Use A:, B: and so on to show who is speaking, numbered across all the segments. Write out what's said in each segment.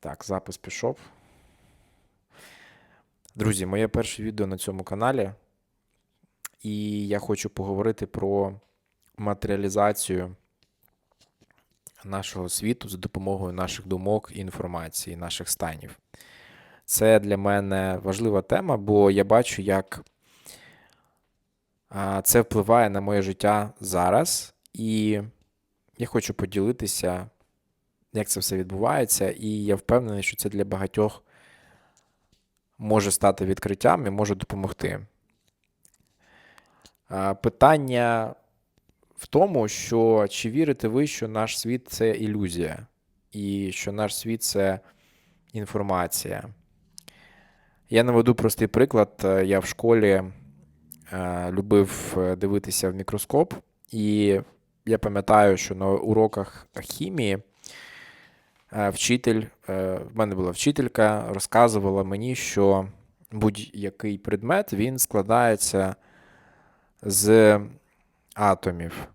A: Так, запис пішов. Друзі, моє перше відео на цьому каналі. І я хочу поговорити про матеріалізацію нашого світу за допомогою наших думок, і інформації, наших станів. Це для мене важлива тема, бо я бачу, як це впливає на моє життя зараз. І я хочу поділитися, як це все відбувається, і я впевнений, що це для багатьох може стати відкриттям і може допомогти. Питання в тому, що чи вірите ви, що наш світ це ілюзія, і що наш світ це інформація. Я наведу простий приклад. Я в школі е, любив е, дивитися в мікроскоп, і я пам'ятаю, що на уроках хімії вчитель, е, в мене була вчителька, розказувала мені, що будь-який предмет він складається з атомів.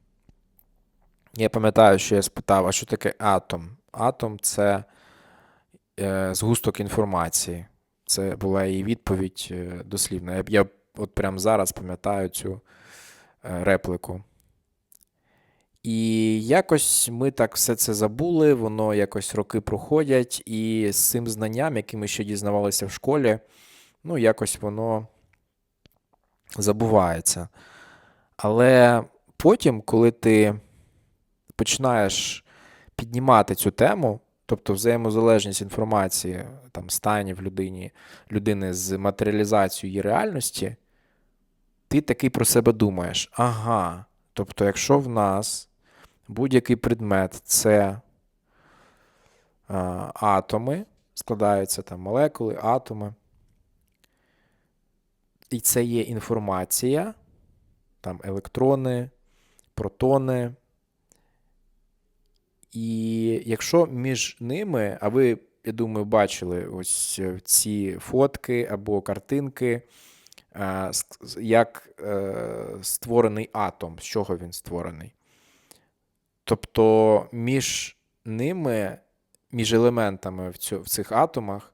A: Я пам'ятаю, що я спитав, а що таке атом? Атом це е, згусток інформації. Це була її відповідь е, дослівна. Я, от прямо зараз пам'ятаю цю е, реплику. І якось ми так все це забули, воно якось роки проходять, і з цим знанням, яким ми ще дізнавалися в школі, ну, якось воно забувається. Але потім, коли ти починаєш піднімати цю тему, тобто взаємозалежність інформації, там, станів людині, людини з матеріалізацією її реальності, ти такий про себе думаєш: ага, тобто, якщо в нас будь-який предмет це атоми, складаються там молекули, атоми, і це є інформація, там електрони, протони. І якщо між ними, а ви, я думаю, бачили ось е, ці фотки або картинки, е, як е, створений атом, з чого він створений. Тобто між ними, між елементами в, цю, в цих атомах,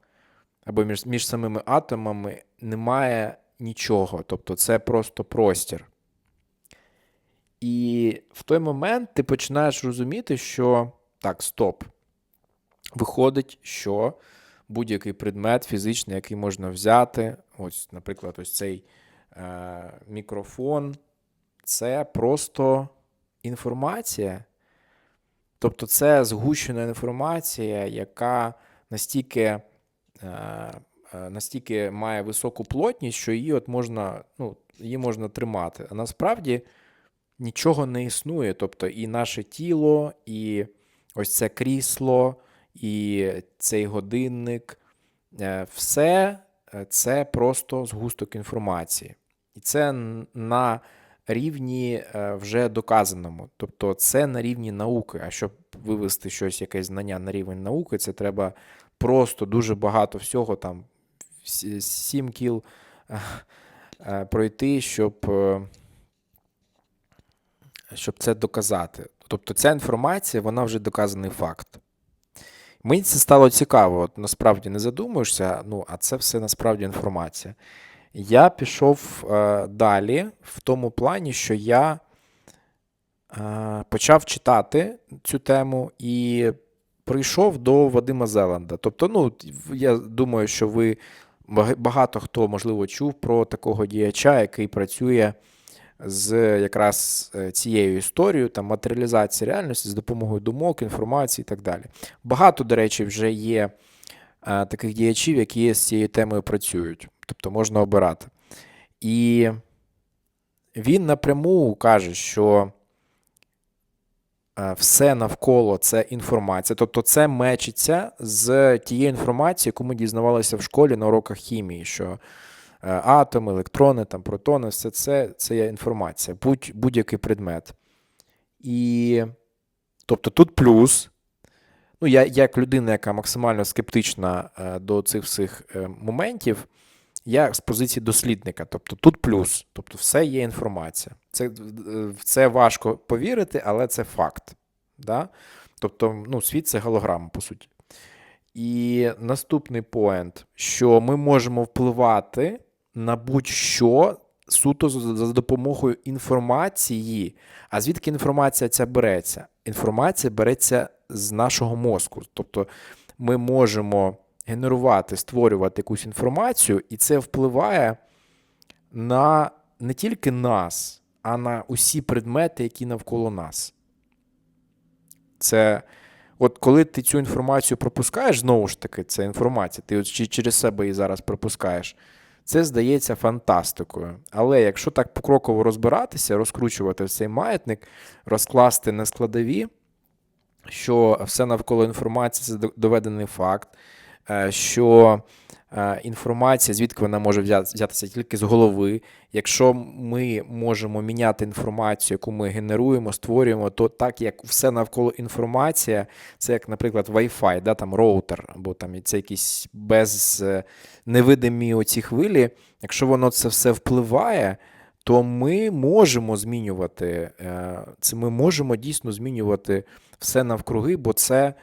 A: або між, між самими атомами немає нічого. Тобто це просто простір. І в той момент ти починаєш розуміти, що так, стоп. Виходить, що будь-який предмет фізичний, який можна взяти, ось, наприклад, ось цей е, мікрофон, це просто інформація. Тобто це згущена інформація, яка настільки, е, е, настільки має високу плотність, що її от можна, ну, її можна тримати. А насправді нічого не існує. Тобто і наше тіло, і ось це крісло, і цей годинник, е, все це просто згусток інформації. І це на рівні е, вже доказаному. Тобто це на рівні науки. А щоб вивести щось, якесь знання на рівень науки, це треба просто дуже багато всього, там сі- сім кіл е, пройти, щоб. е, щоб це доказати. Тобто ця інформація, вона вже доказаний факт. Мені це стало цікаво, от насправді не задумуєшся, ну, а це все насправді інформація. Я пішов е, далі в тому плані, що я е, почав читати цю тему і прийшов до Вадима Зеланда. Тобто, ну, я думаю, що ви багато хто, можливо, чув про такого діяча, який працює з якраз е, цією історією, там матеріалізації реальності з допомогою думок, інформації і так далі. Багато, до речі, вже є е, таких діячів, які з цією темою працюють, тобто можна обирати. І він напряму каже, що е, все навколо це інформація, тобто це мечиться з тією інформацією, яку ми дізнавалися в школі на уроках хімії, що е, атоми, електрони, там, протони, все це, це є інформація, будь, будь-який предмет. І тобто тут плюс. Ну, я як людина, яка максимально скептична е, до цих всіх моментів, я з позиції дослідника. Тобто тут плюс, тобто все є інформація. Це, е, це важко повірити, але це факт. Да? Тобто, ну, світ це голограма, по суті. І наступний поінт, що ми можемо впливати на будь-що суто за допомогою інформації. А звідки інформація ця береться? Інформація береться з нашого мозку. Тобто ми можемо генерувати, створювати якусь інформацію, і це впливає на не тільки нас, а на усі предмети, які навколо нас. Це от коли ти цю інформацію пропускаєш, знову ж таки, це інформація, ти от через себе її зараз пропускаєш. Це здається фантастикою. Але якщо так покроково розбиратися, розкручувати цей маятник, розкласти на складові, що все навколо інформації це доведений факт, що е, інформація, звідки вона може взятися тільки з голови. Якщо ми можемо міняти інформацію, яку ми генеруємо, створюємо, то так як все навколо інформація, це як, наприклад, Wi-Fi, да, там роутер, або там це якісь без е, невидимі оці хвилі, якщо воно це все впливає, то ми можемо змінювати е, це. Ми можемо дійсно змінювати все навкруги, бо це,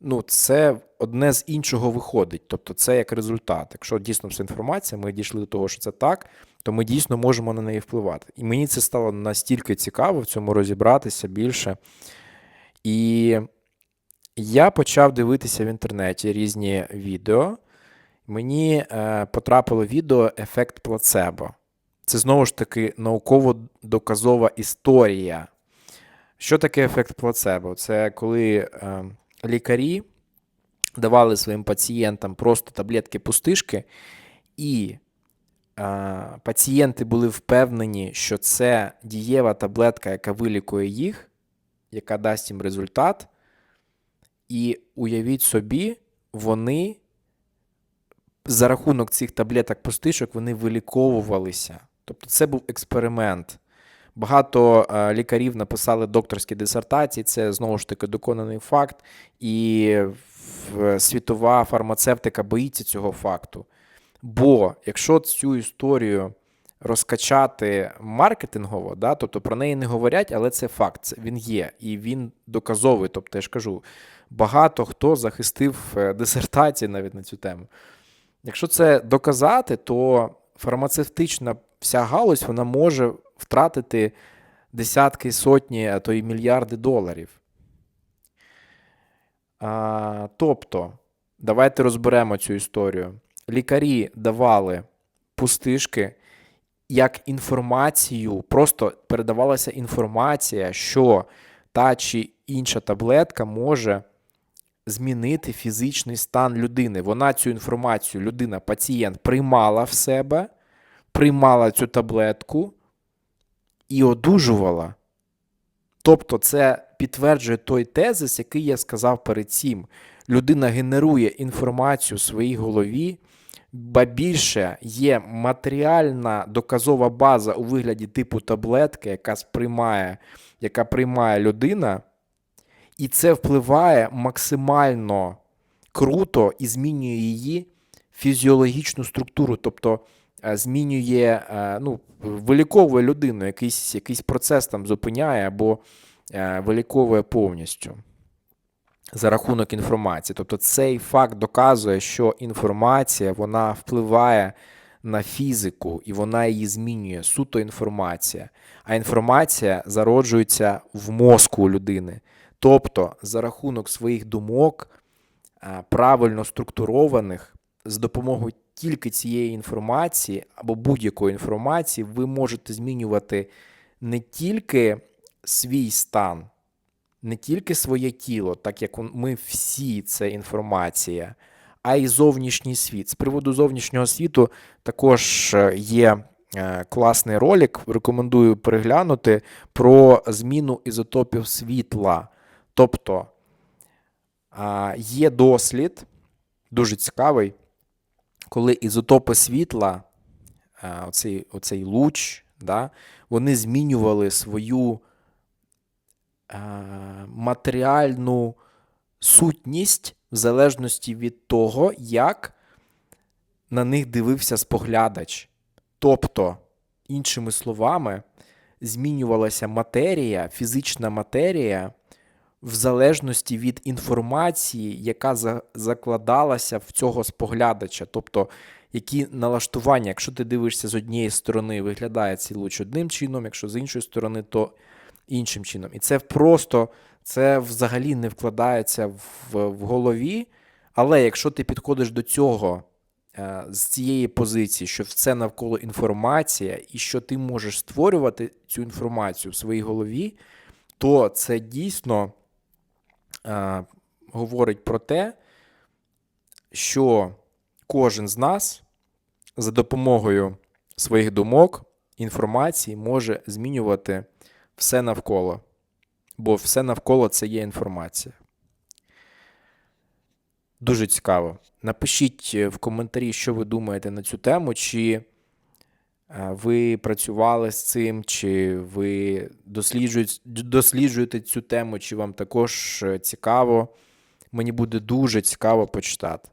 A: ну, це одне з іншого виходить. Тобто це як результат. Якщо дійсно все інформація, ми дійшли до того, що це так, то ми дійсно можемо на неї впливати. І мені це стало настільки цікаво в цьому розібратися більше. І я почав дивитися в інтернеті різні відео. Мені е, потрапило відео Ефект плацебо. Це знову ж таки науково-доказова історія. Що таке ефект плацебо? Це коли е, лікарі давали своїм пацієнтам просто таблетки пустишки, і е, пацієнти були впевнені, що це дієва таблетка, яка вилікує їх, яка дасть їм результат. І уявіть собі, вони за рахунок цих таблеток пустишок вони виліковувалися. Тобто це був експеримент. Багато е, лікарів написали докторські дисертації, це знову ж таки доконаний факт, і світова фармацевтика боїться цього факту. Бо якщо цю історію розкачати маркетингово, да, тобто про неї не говорять, але це факт, він є, і він доказовий. Тобто, я ж кажу, багато хто захистив е, дисертації навіть на цю тему. Якщо це доказати, то фармацевтична вся галузь вона може втратити десятки, сотні, а то й мільярди доларів. А, тобто, давайте розберемо цю історію. Лікарі давали пустишки як інформацію, просто передавалася інформація, що та чи інша таблетка може змінити фізичний стан людини. Вона цю інформацію, людина, пацієнт, приймала в себе, приймала цю таблетку і одужувала. Тобто, це підтверджує той тезис, який я сказав перед цим. Людина генерує інформацію в своїй голові, ба більше є матеріальна доказова база у вигляді типу таблетки, яка сприймає, яка приймає людина, і це впливає максимально круто і змінює її фізіологічну структуру, тобто змінює, е, ну, виліковує людину, якийсь, якийсь процес там зупиняє або е, виліковує повністю за рахунок інформації. Тобто цей факт доказує, що інформація вона впливає на фізику і вона її змінює. Суто інформація. А інформація зароджується в мозку людини. Тобто, за рахунок своїх думок, правильно структурованих, з допомогою тільки цієї інформації або будь-якої інформації, ви можете змінювати не тільки свій стан, не тільки своє тіло, так як ми всі це інформація, а й зовнішній світ. З приводу зовнішнього світу також е, є е, класний ролик, рекомендую переглянути про зміну ізотопів світла. Тобто є дослід, дуже цікавий, коли ізотопи світла, а, оцей, оцей луч, да, вони змінювали свою а, матеріальну сутність в залежності від того, як на них дивився споглядач. Тобто, іншими словами, змінювалася матерія, фізична матерія в залежності від інформації, яка за- закладалася в цього споглядача. Тобто, які налаштування, якщо ти дивишся з однієї сторони, виглядає цей луч одним чином, якщо з іншої сторони, то іншим чином. І це просто це взагалі не вкладається в, в голові. Але якщо ти підходиш до цього е, з цієї позиції, що все навколо інформація, і що ти можеш створювати цю інформацію в своїй голові, то це дійсно е, говорить про те, що кожен з нас за допомогою своїх думок, інформації може змінювати все навколо. Бо все навколо це є інформація. Дуже цікаво. Напишіть е, в коментарі, що ви думаєте на цю тему, чи ви працювали з цим, чи ви досліджуєте, цю тему, чи вам також е, цікаво. Мені буде дуже цікаво почитати.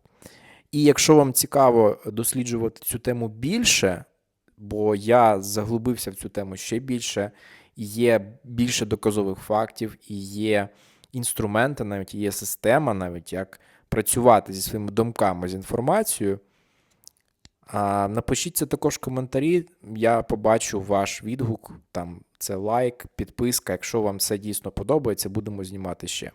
A: І якщо вам цікаво досліджувати цю тему більше, бо я заглибився в цю тему ще більше, є більше доказових фактів, і є інструменти, навіть є система, навіть як працювати зі своїми думками з інформацією. Напишіть це також в коментарі. Я побачу ваш відгук. Там це лайк, підписка. Якщо вам це дійсно подобається, будемо знімати ще.